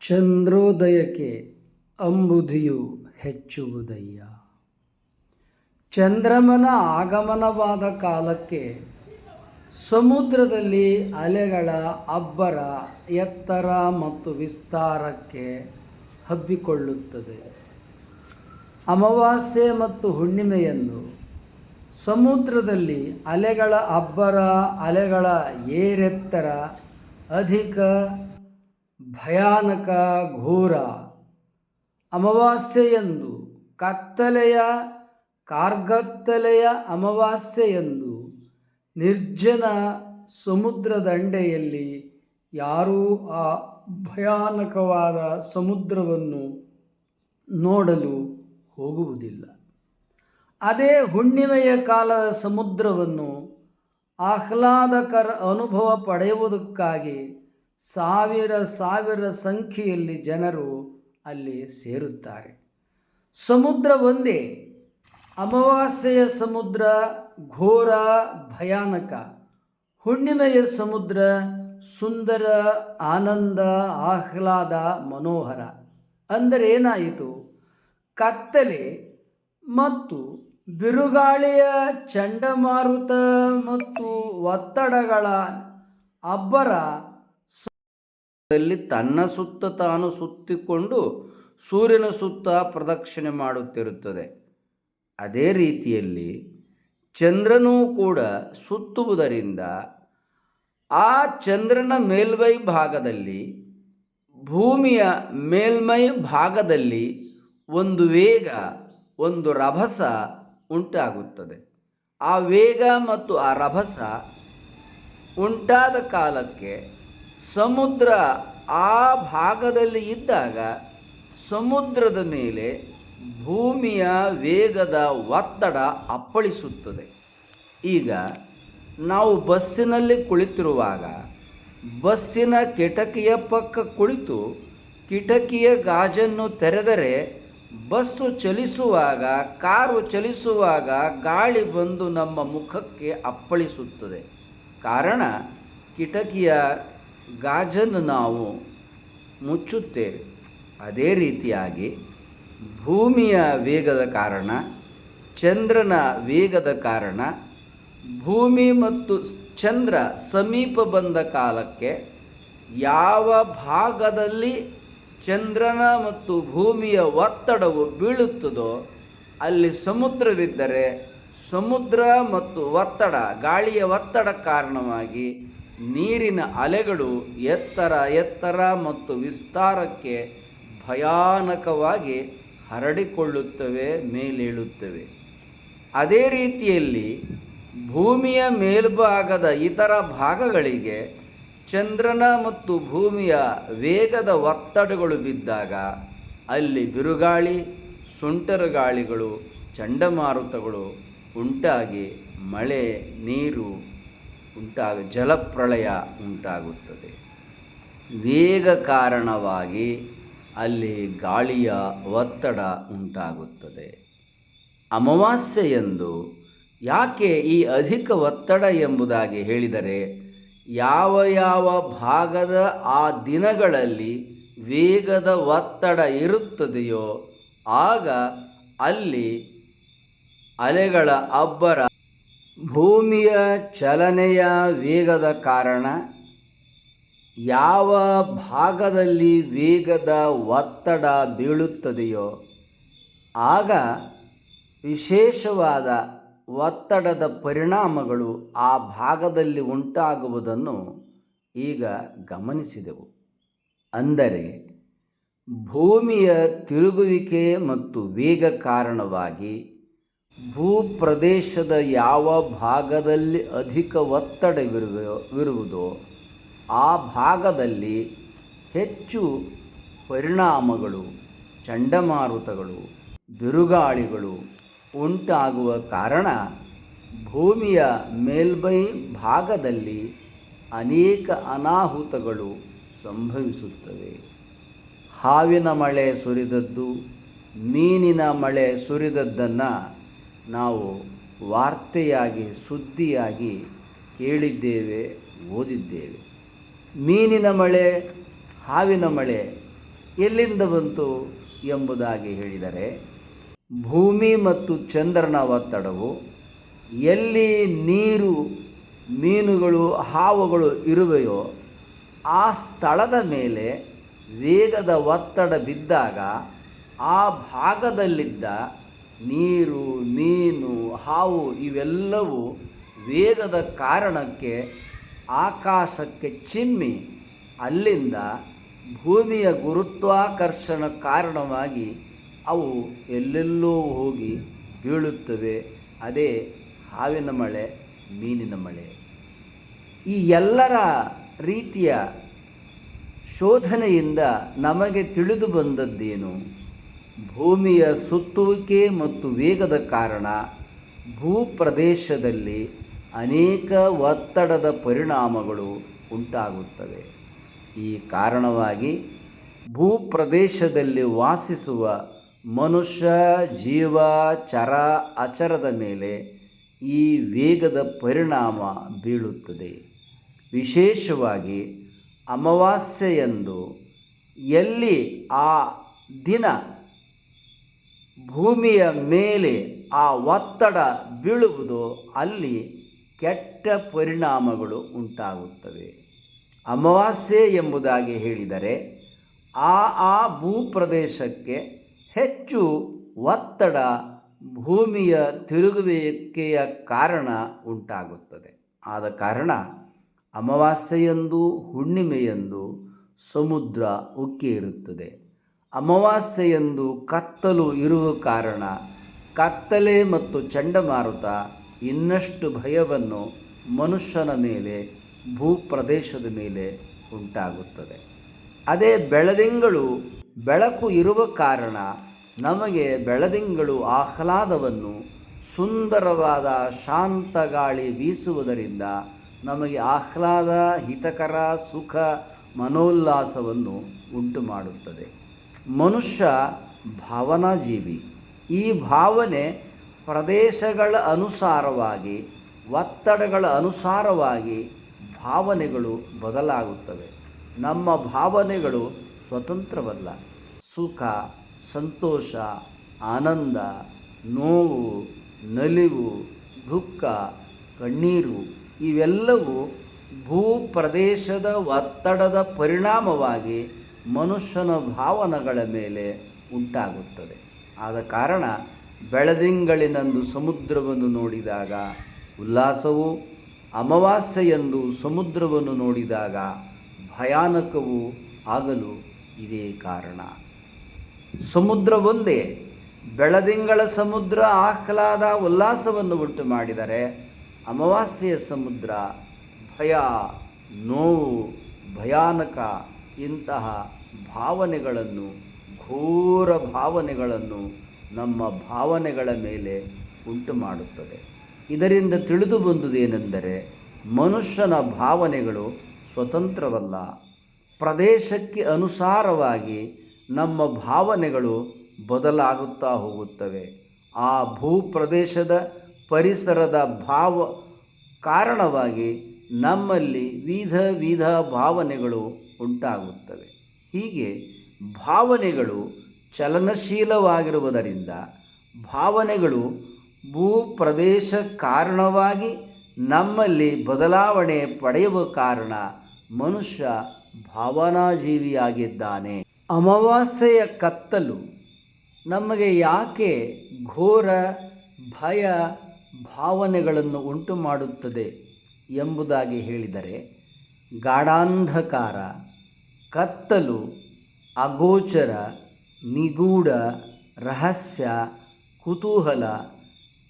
ಚಂದ್ರೋದಯಕ್ಕೆ ಅಂಬುಧಿಯು ಹೆಚ್ಚುವುದಯ್ಯ ಚಂದ್ರಮನ ಆಗಮನವಾದ ಕಾಲಕ್ಕೆ ಸಮುದ್ರದಲ್ಲಿ ಅಲೆಗಳ ಅಬ್ಬರ ಎತ್ತರ ಮತ್ತು ವಿಸ್ತಾರಕ್ಕೆ ಹಬ್ಬಿಕೊಳ್ಳುತ್ತದೆ. ಅಮಾವಾಸ್ಯೆ ಮತ್ತು ಹುಣ್ಣಿಮೆಯನ್ನು ಸಮುದ್ರದಲ್ಲಿ ಅಲೆಗಳ ಅಬ್ಬರ, ಅಲೆಗಳ ಏರೆತ್ತರ ಅಧಿಕ ಭಯಾನಕ ಘೋರ ಅಮಾವಾಸ್ಯೆಯಂದು ಕತ್ತಲೆಯ ಕಾರ್ಗತ್ತಲೆಯ ಅಮಾವಾಸ್ಯೆಯಂದು ನಿರ್ಜನ ಸಮುದ್ರ ದಂಡೆಯಲ್ಲಿ ಯಾರೂ ಆ ಭಯಾನಕವಾದ ಸಮುದ್ರವನ್ನು ನೋಡಲು ಹೋಗುವುದಿಲ್ಲ. ಅದೇ ಹುಣ್ಣಿಮೆಯ ಕಾಲದ ಸಮುದ್ರವನ್ನು ಆಹ್ಲಾದಕರ ಅನುಭವ ಪಡೆಯುವುದಕ್ಕಾಗಿ ಸಾವಿರ ಸಾವಿರ ಸಂಖ್ಯೆಯಲ್ಲಿ ಜನರು ಅಲ್ಲಿ ಸೇರುತ್ತಾರೆ. ಸಮುದ್ರ ಒಂದೇ, ಅಮಾವಾಸ್ಯೆಯ ಸಮುದ್ರ ಘೋರ ಭಯಾನಕ, ಹುಣ್ಣಿಮೆಯ ಸಮುದ್ರ ಸುಂದರ, ಆನಂದ, ಆಹ್ಲಾದ, ಮನೋಹರ. ಅಂದರೆ ಏನಾಯಿತು? ಕತ್ತಲೆ ಮತ್ತು ಬಿರುಗಾಳಿಯ ಚಂಡಮಾರುತ ಮತ್ತು ಒತ್ತಡಗಳ ಅಬ್ಬರ ದಲ್ಲಿ ತನ್ನ ಸುತ್ತ ತಾನು ಸುತ್ತಿಕೊಂಡು ಸೂರ್ಯನ ಸುತ್ತ ಪ್ರದಕ್ಷಿಣೆ ಮಾಡುತ್ತಿರುತ್ತದೆ. ಅದೇ ರೀತಿಯಲ್ಲಿ ಚಂದ್ರನೂ ಕೂಡ ಸುತ್ತುವುದರಿಂದ ಆ ಚಂದ್ರನ ಮೇಲ್ಮೈ ಭಾಗದಲ್ಲಿ, ಭೂಮಿಯ ಮೇಲ್ಮೈ ಭಾಗದಲ್ಲಿ ಒಂದು ವೇಗ, ಒಂದು ರಭಸ ಉಂಟಾಗುತ್ತದೆ. ಆ ವೇಗ ಮತ್ತು ಆ ರಭಸ ಉಂಟಾದ ಕಾಲಕ್ಕೆ ಸಮುದ್ರ ಆ ಭಾಗದಲ್ಲಿ ಇದ್ದಾಗ ಸಮುದ್ರದ ಮೇಲೆ ಭೂಮಿಯ ವೇಗದ ಒತ್ತಡ ಅಪ್ಪಳಿಸುತ್ತದೆ. ಈಗ ನಾವು ಬಸ್ಸಿನಲ್ಲಿ ಕುಳಿತಿರುವಾಗ ಬಸ್ಸಿನ ಕಿಟಕಿಯ ಪಕ್ಕ ಕುಳಿತು ಕಿಟಕಿಯ ಗಾಜನ್ನು ತೆರೆದರೆ ಬಸ್ಸು ಚಲಿಸುವಾಗ, ಕಾರು ಚಲಿಸುವಾಗ ಗಾಳಿ ಬಂದು ನಮ್ಮ ಮುಖಕ್ಕೆ ಅಪ್ಪಳಿಸುತ್ತದೆ. ಕಾರಣ ಕಿಟಕಿಯ ಗಾಜನ್ನು ನಾವು ಮುಚ್ಚುತ್ತೇವೆ. ಅದೇ ರೀತಿಯಾಗಿ ಭೂಮಿಯ ವೇಗದ ಕಾರಣ, ಚಂದ್ರನ ವೇಗದ ಕಾರಣ, ಭೂಮಿ ಮತ್ತು ಚಂದ್ರ ಸಮೀಪ ಬಂದ ಕಾಲಕ್ಕೆ ಯಾವ ಭಾಗದಲ್ಲಿ ಚಂದ್ರನ ಮತ್ತು ಭೂಮಿಯ ಒತ್ತಡವು ಬೀಳುತ್ತದೋ, ಅಲ್ಲಿ ಸಮುದ್ರವಿದ್ದರೆ ಸಮುದ್ರ ಮತ್ತು ಒತ್ತಡ, ಗಾಳಿಯ ಒತ್ತಡ ಕಾರಣವಾಗಿ ನೀರಿನ ಅಲೆಗಳು ಎತ್ತರ ಎತ್ತರ ಮತ್ತು ವಿಸ್ತಾರಕ್ಕೆ ಭಯಾನಕವಾಗಿ ಹರಡಿಕೊಳ್ಳುತ್ತವೆ, ಮೇಲೇಳುತ್ತವೆ. ಅದೇ ರೀತಿಯಲ್ಲಿ ಭೂಮಿಯ ಮೇಲ್ಭಾಗದ ಇತರ ಭಾಗಗಳಿಗೆ ಚಂದ್ರನ ಮತ್ತು ಭೂಮಿಯ ವೇಗದ ಒತ್ತಡಗಳು ಬಿದ್ದಾಗ ಅಲ್ಲಿ ಬಿರುಗಾಳಿ ಸುಂಟರ ಗಾಳಿಗಳು ಚಂಡಮಾರುತಗಳು ಉಂಟಾಗಿ ಮಳೆ, ನೀರು ಉಂಟಾಗ ಜಲಪ್ರಳಯ ಉಂಟಾಗುತ್ತದೆ. ವೇಗ ಕಾರಣವಾಗಿ ಅಲ್ಲಿ ಗಾಳಿಯ ಒತ್ತಡ ಉಂಟಾಗುತ್ತದೆ. ಅಮಾವಾಸ್ಯೆ ಎಂದು ಯಾಕೆ ಈ ಅಧಿಕ ಒತ್ತಡ ಎಂಬುದಾಗಿ ಹೇಳಿದರೆ, ಯಾವ ಯಾವ ಭಾಗದ ಆ ದಿನಗಳಲ್ಲಿ ವೇಗದ ಒತ್ತಡ ಇರುತ್ತದೆಯೋ ಆಗ ಅಲ್ಲಿ ಅಲೆಗಳ ಅಬ್ಬರ ಭೂಮಿಯ ಚಲನೆಯ ವೇಗದ ಕಾರಣ ಯಾವ ಭಾಗದಲ್ಲಿ ವೇಗದ ಒತ್ತಡ ಬೀಳುತ್ತದೆಯೋ ಆಗ ವಿಶೇಷವಾದ ಒತ್ತಡದ ಪರಿಣಾಮಗಳು ಆ ಭಾಗದಲ್ಲಿ ಉಂಟಾಗುವುದನ್ನು ಈಗ ಗಮನಿಸಿದೆವು. ಅಂದರೆ ಭೂಮಿಯ ತಿರುಗುವಿಕೆ ಮತ್ತು ವೇಗ ಕಾರಣವಾಗಿ ಭೂಪ್ರದೇಶದ ಯಾವ ಭಾಗದಲ್ಲಿ ಅಧಿಕ ಒತ್ತಡವಿರುವುದೋ ಆ ಭಾಗದಲ್ಲಿ ಹೆಚ್ಚು ಪರಿಣಾಮಗಳು, ಚಂಡಮಾರುತಗಳು, ಬಿರುಗಾಳಿಗಳು ಉಂಟಾಗುವ ಕಾರಣ ಭೂಮಿಯ ಮೇಲ್ಮೈ ಭಾಗದಲ್ಲಿ ಅನೇಕ ಅನಾಹುತಗಳು ಸಂಭವಿಸುತ್ತವೆ. ಹಾವಿನ ಮಳೆ ಸುರಿದದ್ದು, ಮೀನಿನ ಮಳೆ ಸುರಿದದ್ದನ್ನು ನಾವು ವಾರ್ತೆಯಾಗಿ, ಸುದ್ದಿಯಾಗಿ ಕೇಳಿದ್ದೇವೆ, ಓದಿದ್ದೇವೆ. ಮೀನಿನ ಮಳೆ, ಹಾವಿನ ಮಳೆ ಎಲ್ಲಿಂದ ಬಂತು ಎಂಬುದಾಗಿ ಹೇಳಿದರೆ, ಭೂಮಿ ಮತ್ತು ಚಂದ್ರನ ಒತ್ತಡವು, ಎಲ್ಲಿ ನೀರು, ಮೀನುಗಳು, ಹಾವುಗಳು ಇರುವೆಯೋ, ಆ ಸ್ಥಳದ ಮೇಲೆ ವೇಗದ ಒತ್ತಡ ಬಿದ್ದಾಗ, ಆ ಭಾಗದಲ್ಲಿದ್ದ ನೀರು, ಮೀನು, ಹಾವು ಇವೆಲ್ಲವೂ ವೇಗದ ಕಾರಣಕ್ಕೆ ಆಕಾಶಕ್ಕೆ ಚಿಮ್ಮಿ ಅಲ್ಲಿಂದ ಭೂಮಿಯ ಗುರುತ್ವಾಕರ್ಷಣ ಕಾರಣವಾಗಿ ಅವು ಎಲ್ಲೆಲ್ಲೋ ಹೋಗಿ ಬೀಳುತ್ತವೆ. ಅದೇ ಹಾವಿನ ಮಳೆ, ಮೀನಿನ ಮಳೆ. ಈ ಎಲ್ಲರ ರೀತಿಯ ಶೋಧನೆಯಿಂದ ನಮಗೆ ತಿಳಿದು ಬಂದದ್ದೇನು? ಭೂಮಿಯ ಸುತ್ತುವಿಕೆ ಮತ್ತು ವೇಗದ ಕಾರಣ ಭೂಪ್ರದೇಶದಲ್ಲಿ ಅನೇಕ ಒತ್ತಡದ ಪರಿಣಾಮಗಳು ಉಂಟಾಗುತ್ತವೆ. ಈ ಕಾರಣವಾಗಿ ಭೂಪ್ರದೇಶದಲ್ಲಿ ವಾಸಿಸುವ ಮನುಷ್ಯ, ಜೀವ, ಚರ, ಅಚರದ ಮೇಲೆ ಈ ವೇಗದ ಪರಿಣಾಮ ಬೀಳುತ್ತದೆ. ವಿಶೇಷವಾಗಿ ಅಮಾವಾಸ್ಯೆಯಂದು ಎಲ್ಲಿ ಆ ದಿನ ಭೂಮಿಯ ಮೇಲೆ ಆ ಒತ್ತಡ ಬೀಳುವುದು ಅಲ್ಲಿ ಕೆಟ್ಟ ಪರಿಣಾಮಗಳು ಉಂಟಾಗುತ್ತವೆ. ಅಮಾವಾಸ್ಯೆ ಎಂಬುದಾಗಿ ಹೇಳಿದರೆ ಆ ಆ ಭೂಪ್ರದೇಶಕ್ಕೆ ಹೆಚ್ಚು ಒತ್ತಡ ಭೂಮಿಯ ತಿರುಗುವಿಕೆಯ ಕಾರಣ ಉಂಟಾಗುತ್ತದೆ. ಆದ ಕಾರಣ ಅಮಾವಾಸ್ಯೆಯಂದು ಹುಣ್ಣಿಮೆಯಂದು ಸಮುದ್ರ ಉಕ್ಕಿ ಇರುತ್ತದೆ ಅಮಾವಾಸ್ಯೆಯಂದು ಕತ್ತಲು ಇರುವ ಕಾರಣ ಕತ್ತಲೆ ಮತ್ತು ಚಂಡಮಾರುತ ಇನ್ನಷ್ಟು ಭಯವನ್ನು ಮನುಷ್ಯನ ಮೇಲೆ, ಭೂಪ್ರದೇಶದ ಮೇಲೆ ಉಂಟಾಗುತ್ತದೆ. ಅದೇ ಬೆಳದಿಂಗಳು ಬೆಳಕು ಇರುವ ಕಾರಣ ನಮಗೆ ಬೆಳದಿಂಗಳು ಆಹ್ಲಾದವನ್ನು, ಸುಂದರವಾದ ಶಾಂತ ಗಾಳಿ ಬೀಸುವುದರಿಂದ ನಮಗೆ ಆಹ್ಲಾದ, ಹಿತಕರ, ಸುಖ, ಮನೋಲ್ಲಾಸವನ್ನು ಉಂಟು ಮಾಡುತ್ತದೆ ಮನುಷ್ಯ ಭಾವನಾಜೀವಿ. ಈ ಭಾವನೆ ಪ್ರದೇಶಗಳ ಅನುಸಾರವಾಗಿ, ಒತ್ತಡಗಳ ಅನುಸಾರವಾಗಿ ಭಾವನೆಗಳು ಬದಲಾಗುತ್ತವೆ. ನಮ್ಮ ಭಾವನೆಗಳು ಸ್ವತಂತ್ರವಲ್ಲ. ಸುಖ, ಸಂತೋಷ, ಆನಂದ, ನೋವು, ನಲಿವು, ದುಃಖ, ಕಣ್ಣೀರು ಇವೆಲ್ಲವೂ ಭೂಪ್ರದೇಶದ ಒತ್ತಡದ ಪರಿಣಾಮವಾಗಿ ಮನುಷ್ಯನ ಭಾವನೆಗಳ ಮೇಲೆ ಉಂಟಾಗುತ್ತದೆ. ಆದ ಕಾರಣ ಬೆಳದಿಂಗಳಿನಂದು ಸಮುದ್ರವನ್ನು ನೋಡಿದಾಗ, ಉಲ್ಲಾಸವು ಅಮಾವಾಸ್ಯೆಯಂದು ಸಮುದ್ರವನ್ನು ನೋಡಿದಾಗ ಭಯಾನಕವೂ ಆಗಲು ಇದೇ ಕಾರಣ. ಸಮುದ್ರ ಒಂದೇ ಬೆಳದಿಂಗಳ ಸಮುದ್ರ ಆಹ್ಲಾದ ಉಲ್ಲಾಸವನ್ನು ಉಂಟು ಮಾಡಿದರೆ, ಅಮಾವಾಸ್ಯೆಯ ಸಮುದ್ರ ಭಯ, ನೋವು ಭಯಾನಕ ಇಂತಹ ಭಾವನೆಗಳನ್ನು, ಘೋರ ಭಾವನೆಗಳನ್ನು ನಮ್ಮ ಭಾವನೆಗಳ ಮೇಲೆ ಉಂಟು ಮಾಡುತ್ತದೆ. ಇದರಿಂದ ತಿಳಿದು ಬಂದುದೇನೆಂದರೆ ಮನುಷ್ಯನ ಭಾವನೆಗಳು ಸ್ವತಂತ್ರವಲ್ಲ. ಪ್ರದೇಶಕ್ಕೆ ಅನುಸಾರವಾಗಿ ನಮ್ಮ ಭಾವನೆಗಳು ಬದಲಾಗುತ್ತಾ ಹೋಗುತ್ತವೆ. ಆ ಭೂಪ್ರದೇಶದ ಪರಿಸರದ ಭಾವ ಕಾರಣವಾಗಿ ನಮ್ಮಲ್ಲಿ ವಿಧ ವಿಧ ಭಾವನೆಗಳು ಉಂಟಾಗುತ್ತವೆ. ಹೀಗೆ ಭಾವನೆಗಳು ಚಲನಶೀಲವಾಗಿರುವುದರಿಂದ ಭಾವನೆಗಳು ಭೂಪ್ರದೇಶ ಕಾರಣವಾಗಿ ನಮ್ಮಲ್ಲಿ ಬದಲಾವಣೆ ಪಡೆಯುವ ಕಾರಣ ಮನುಷ್ಯ ಭಾವನಾಜೀವಿಯಾಗಿದ್ದಾನೆ. ಅಮಾವಾಸ್ಯೆಯ ಕತ್ತಲು ನಮಗೆ ಯಾಕೆ ಘೋರ ಭಯ ಭಾವನೆಗಳನ್ನು ಉಂಟು ಮಾಡುತ್ತದೆ ಎಂಬುದಾಗಿ ಹೇಳಿದರೆ ಗಾಢಾಂಧಕಾರ ಕತ್ತಲು, ಅಗೋಚರ, ನಿಗೂಢ, ರಹಸ್ಯ, ಕುತೂಹಲ,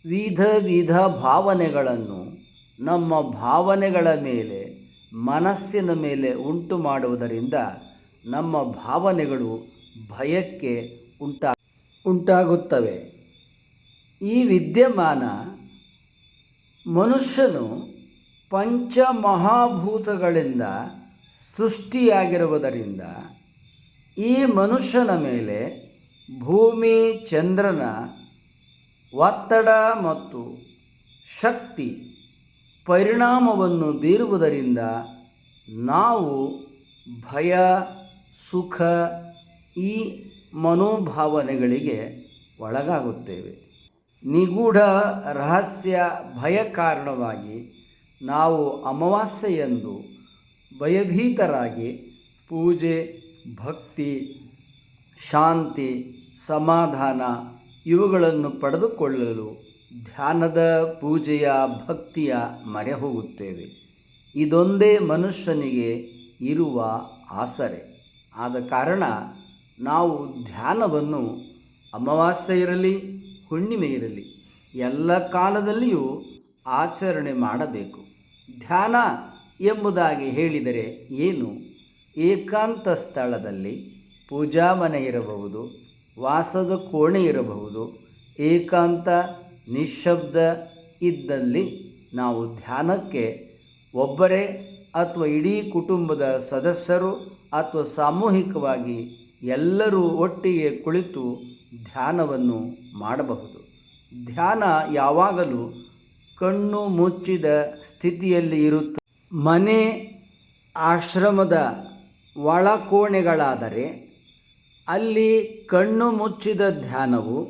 ವಿಧ ವಿಧ ಭಾವನೆಗಳನ್ನು ನಮ್ಮ ಭಾವನೆಗಳ ಮೇಲೆ, ಮನಸ್ಸಿನ ಮೇಲೆ ಉಂಟು ಮಾಡುವುದರಿಂದ ನಮ್ಮ ಭಾವನೆಗಳು ಭಯಕ್ಕೆ ಉಂಟಾ, ಉಂಟಾಗುತ್ತವೆ. ಈ ವಿದ್ಯಮಾನ ಮನುಷ್ಯನು ಪಂಚಮಹಾಭೂತಗಳಿಂದ ಸೃಷ್ಟಿಯಾಗಿರುವುದರಿಂದ ಈ ಮನುಷ್ಯನ ಮೇಲೆ ಭೂಮಿ, ಚಂದ್ರನ ಒತ್ತಡ ಮತ್ತು ಶಕ್ತಿ ಪರಿಣಾಮವನ್ನು ಬೀರುವುದರಿಂದ ನಾವು ಭಯ, ಸುಖ ಈ ಮನೋಭಾವನೆಗಳಿಗೆ ಒಳಗಾಗುತ್ತೇವೆ. ನಿಗೂಢ ರಹಸ್ಯ ಭಯ ಕಾರಣವಾಗಿ ನಾವು ಅಮಾವಾಸ್ಯೆಯಂದು ಭಯಭೀತರಾಗಿ ಪೂಜೆ, ಭಕ್ತಿ, ಶಾಂತಿ, ಸಮಾಧಾನ ಇವುಗಳನ್ನು ಪಡೆದುಕೊಳ್ಳಲು ಧ್ಯಾನದ ಪೂಜೆಯ ಭಕ್ತಿಯ ಮರೆ ಹೋಗುತ್ತೇವೆ. ಇದೊಂದೇ ಮನುಷ್ಯನಿಗೆ ಇರುವ ಆಸರೆ. ಆದ ಕಾರಣ ನಾವು ಧ್ಯಾನವನ್ನು ಅಮಾವಾಸ್ಯೆ ಇರಲಿ, ಹುಣ್ಣಿಮೆ ಇರಲಿ, ಎಲ್ಲ ಕಾಲದಲ್ಲಿಯೂ ಆಚರಣೆ ಮಾಡಬೇಕು. ಧ್ಯಾನ ಎಂಬುದಾಗಿ ಹೇಳಿದರೆ ಏನು? ಏಕಾಂತ ಸ್ಥಳದಲ್ಲಿ ಪೂಜಾ ಮನೆ ಇರಬಹುದು, ವಾಸದ ಕೋಣೆ ಇರಬಹುದು, ಏಕಾಂತ ನಿಶಬ್ದ ಇದ್ದಲ್ಲಿ ನಾವು ಧ್ಯಾನಕ್ಕೆ ಒಬ್ಬರೇ ಅಥವಾ ಇಡೀ ಕುಟುಂಬದ ಸದಸ್ಯರು ಅಥವಾ ಸಾಮೂಹಿಕವಾಗಿ ಎಲ್ಲರೂ ಒಟ್ಟಿಗೆ ಕುಳಿತು ಧ್ಯಾನವನ್ನು ಮಾಡಬಹುದು. ಧ್ಯಾನ ಯಾವಾಗಲೂ ಕಣ್ಣು ಮುಚ್ಚಿದ ಸ್ಥಿತಿಯಲ್ಲಿ ಇರುತ್ತದೆ. ಮನೆ ಆಶ್ರಮದ ಒಳಕೋಣೆಗಳಾದರೆ ಅಲ್ಲಿ ಕಣ್ಣು ಮುಚ್ಚಿದ ಧ್ಯಾನವು,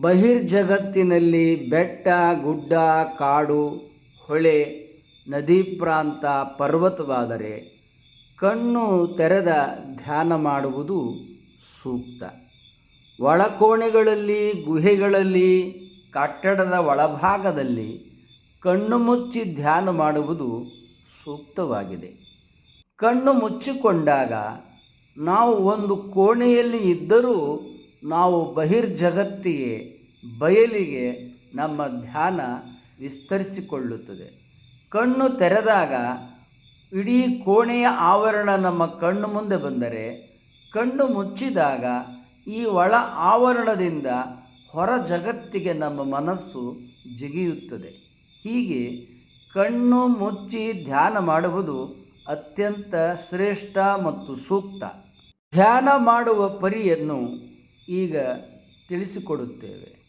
ಬಹಿರ್ಜಗತ್ತಿನಲ್ಲಿ ಬೆಟ್ಟ, ಗುಡ್ಡ, ಕಾಡು, ಹೊಳೆ, ನದಿ ಪ್ರಾಂತ, ಪರ್ವತವಾದರೆ ಕಣ್ಣು ತೆರೆದ ಧ್ಯಾನ ಮಾಡುವುದು ಸೂಕ್ತ. ಒಳಕೋಣೆಗಳಲ್ಲಿ, ಗುಹೆಗಳಲ್ಲಿ, ಕಟ್ಟಡದ ಒಳಭಾಗದಲ್ಲಿ ಕಣ್ಣು ಮುಚ್ಚಿ ಧ್ಯಾನ ಮಾಡುವುದು ಸೂಕ್ತವಾಗಿದೆ. ಕಣ್ಣು ಮುಚ್ಚಿಕೊಂಡಾಗ ನಾವು ಒಂದು ಕೋಣೆಯಲ್ಲಿ ಇದ್ದರೂ ನಾವು ಬಹಿರ್ಜಗತ್ತಿಗೆ ಬಯಲಿಗೆ ನಮ್ಮ ಧ್ಯಾನ ವಿಸ್ತರಿಸಿಕೊಳ್ಳುತ್ತದೆ. ಕಣ್ಣು ತೆರೆದಾಗ ಇಡೀ ಕೋಣೆಯ ಆವರಣ ನಮ್ಮ ಕಣ್ಣು ಮುಂದೆ ಬಂದರೆ ಕಣ್ಣು ಮುಚ್ಚಿದಾಗ ಈ ಒಳ ಆವರಣದಿಂದ ಹೊರ ಜಗತ್ತಿಗೆ ನಮ್ಮ ಮನಸ್ಸು ಜಿಗಿಯುತ್ತದೆ. ಹೀಗೆ ಕಣ್ಣು ಮುಚ್ಚಿ ಧ್ಯಾನ ಮಾಡುವುದು ಅತ್ಯಂತ ಶ್ರೇಷ್ಠ ಮತ್ತು ಸೂಕ್ತ. ಧ್ಯಾನ ಮಾಡುವ ಪರಿಯನ್ನು ಈಗ ತಿಳಿಸಿಕೊಡುತ್ತೇವೆ.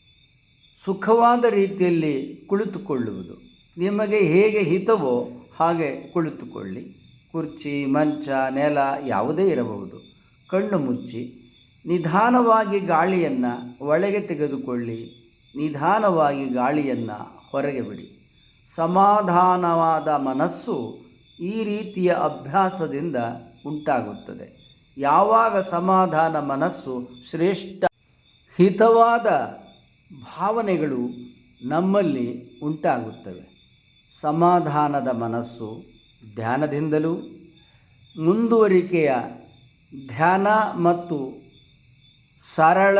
ಸುಖವಾದ ರೀತಿಯಲ್ಲಿ ಕುಳಿತುಕೊಳ್ಳುವುದು. ನಿಮಗೆ ಹೇಗೆ ಹಿತವೋ ಹಾಗೆ ಕುಳಿತುಕೊಳ್ಳಿ. ಕುರ್ಚಿ, ಮಂಚ, ನೆಲ ಯಾವುದೇ ಇರಬಹುದು. ಕಣ್ಣು ಮುಚ್ಚಿ ನಿಧಾನವಾಗಿ ಗಾಳಿಯನ್ನು ಒಳಗೆ ತೆಗೆದುಕೊಳ್ಳಿ. ನಿಧಾನವಾಗಿ ಗಾಳಿಯನ್ನು ಹೊರಗೆ ಬಿಡಿ. ಸಮಾಧಾನವಾದ ಮನಸ್ಸು ಈ ರೀತಿಯ ಅಭ್ಯಾಸದಿಂದ ಉಂಟಾಗುತ್ತದೆ. ಯಾವಾಗ ಸಮಾಧಾನ ಮನಸ್ಸು ಶ್ರೇಷ್ಠ ಹಿತವಾದ ಭಾವನೆಗಳು ನಮ್ಮಲ್ಲಿ ಉಂಟಾಗುತ್ತವೆ. ಸಮಾಧಾನದ ಮನಸ್ಸು ಧ್ಯಾನದಿಂದಲೂ ಮುಂದುವರಿಕೆಯ ಧ್ಯಾನ ಮತ್ತು ಸರಳ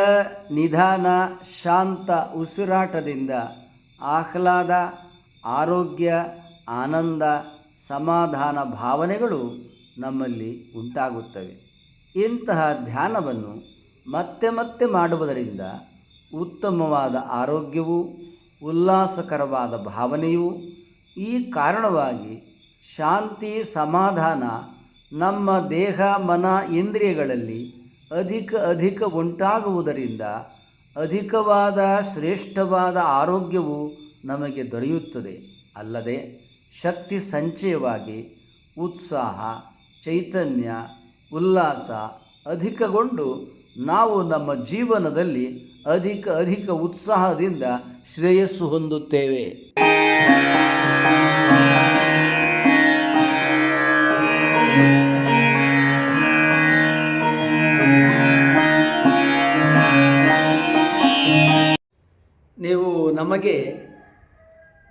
ನಿಧಾನ ಶಾಂತ ಉಸಿರಾಟದಿಂದ ಆಹ್ಲಾದ ಆರೋಗ್ಯ, ಆನಂದ, ಸಮಾಧಾನ ಭಾವನೆಗಳು ನಮ್ಮಲ್ಲಿ ಉಂಟಾಗುತ್ತವೆ. ಇಂತಹ ಧ್ಯಾನವನ್ನು ಮತ್ತೆ ಮತ್ತೆ ಮಾಡುವುದರಿಂದ ಉತ್ತಮವಾದ ಆರೋಗ್ಯವು, ಉಲ್ಲಾಸಕರವಾದ ಭಾವನೆಯು, ಈ ಕಾರಣವಾಗಿ ಶಾಂತಿ, ಸಮಾಧಾನ ನಮ್ಮ ದೇಹ, ಮನ, ಇಂದ್ರಿಯಗಳಲ್ಲಿ ಅಧಿಕ ಅಧಿಕ ಉಂಟಾಗುವುದರಿಂದ ಅಧಿಕವಾದ, ಶ್ರೇಷ್ಠವಾದ ಆರೋಗ್ಯವು ನಮಗೆ ದೊರೆಯುತ್ತದೆ. ಅಲ್ಲದೆ ಶಕ್ತಿ ಸಂಚಯವಾಗಿ ಉತ್ಸಾಹ, ಚೈತನ್ಯ, ಉಲ್ಲಾಸ ಅಧಿಕಗೊಂಡು ನಾವು ನಮ್ಮ ಜೀವನದಲ್ಲಿ ಅಧಿಕ ಅಧಿಕ ಉತ್ಸಾಹದಿಂದ ಶ್ರೇಯಸ್ಸು ಹೊಂದುತ್ತೇವೆ. ನೀವು ನಮಗೆ